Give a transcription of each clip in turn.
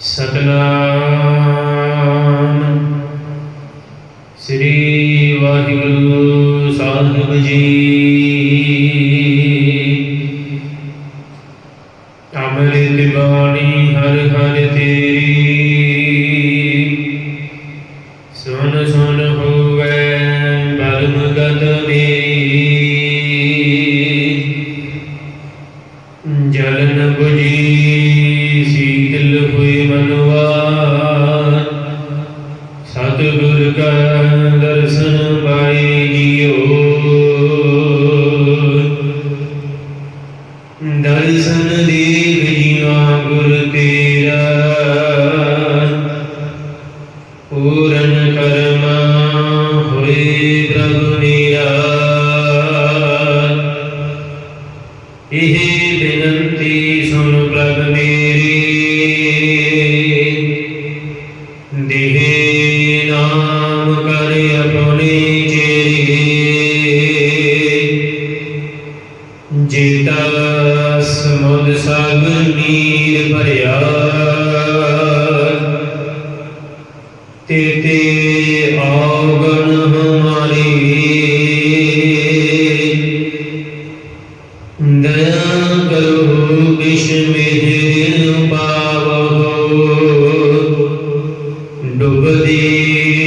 ਸਤਨਾਮ। ਸ੍ਰੀ ਵਾਹਿਗੁਰੂ ਸਾਹਿਬ ਜੀ। ਅੰਮ੍ਰਿਤ ਬਾਣੀ ਹਰ ਹਰ ਤੇਰੀ। ਸੁਣ ਸੁਣ ਹੋਵੇ ਬਰਮ ਗਤ ਮੇਰੀ। ਦਰਸ਼ਨ ਦੇਖ ਜੀਵਾ ਗੁਰ ਤੇਰਾ। ਪੂਰਨ ਕਰਮਾ ਹੋਏ ਪ੍ਰਭ ਨੀਰਾ ਇਹ ਬੇਨੰਤੀ ਸੁਣ ਪ੍ਰਭ ਮੇਰੀ। ਦੇਹ ਸਮੁਦ ਸਭ ਨੀਰ ਭਰਿਆ। ਤੇ ਤੇ ਆਵਗਣ ਹਮਾਰੇ। ਦਇਆ ਕਰੋ ਕਿਛ ਮਿਹਰ ਪਾਵੋ। ਡੁੱਬਦੀ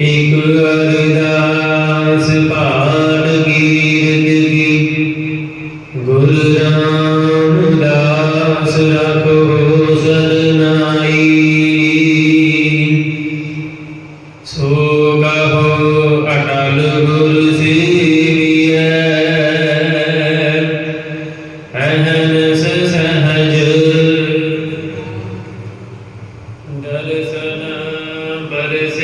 ਇਕ ਅਰਦਾਸ ਪਾਠ ਕੀਰਤ ਕੀ। ਗੁਰ ਰਾਮਦਾਸ ਰਖੋ।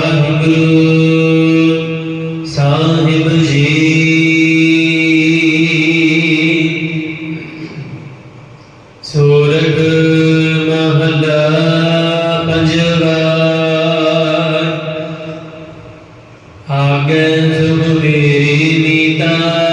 ਵਾਹਿਗੁਰੂ ਸਾਹਿਬ ਜੀ। ਸੂਰਗ ਮਹਲਾ ਪੰਜਵਾ। ਆਗੇ ਸੁਖ ਮੇਰੀ ਨੀਤਾ।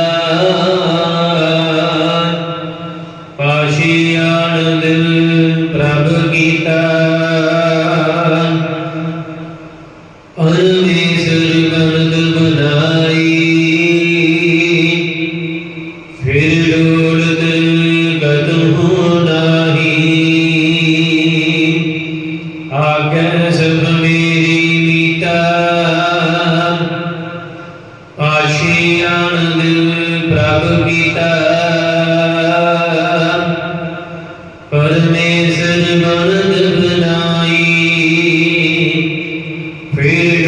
ਆਸ਼ੀ ਆਨੰਦ ਪ੍ਰਭ ਕੀਤਾ। ਪਰਮੇਸ਼ਰ ਗਰਦ ਬਨਾਈ ਫਿਰ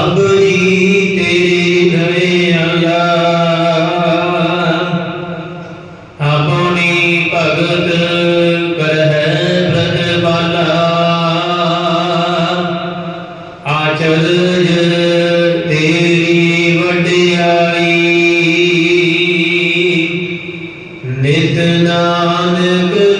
ਰੱਬ ਜੀ ਤੇਰੇ ਨਵੇਂ ਆਇਆ ਆਪਣੀ ਭਗਤ ਕਰਹਿ ਪ੍ਰਤਪਾਲਾ ਆਚਲ ਤੇਰੀ ਵਡਿਆਈ। ਨਿਤ ਨਾਨਕ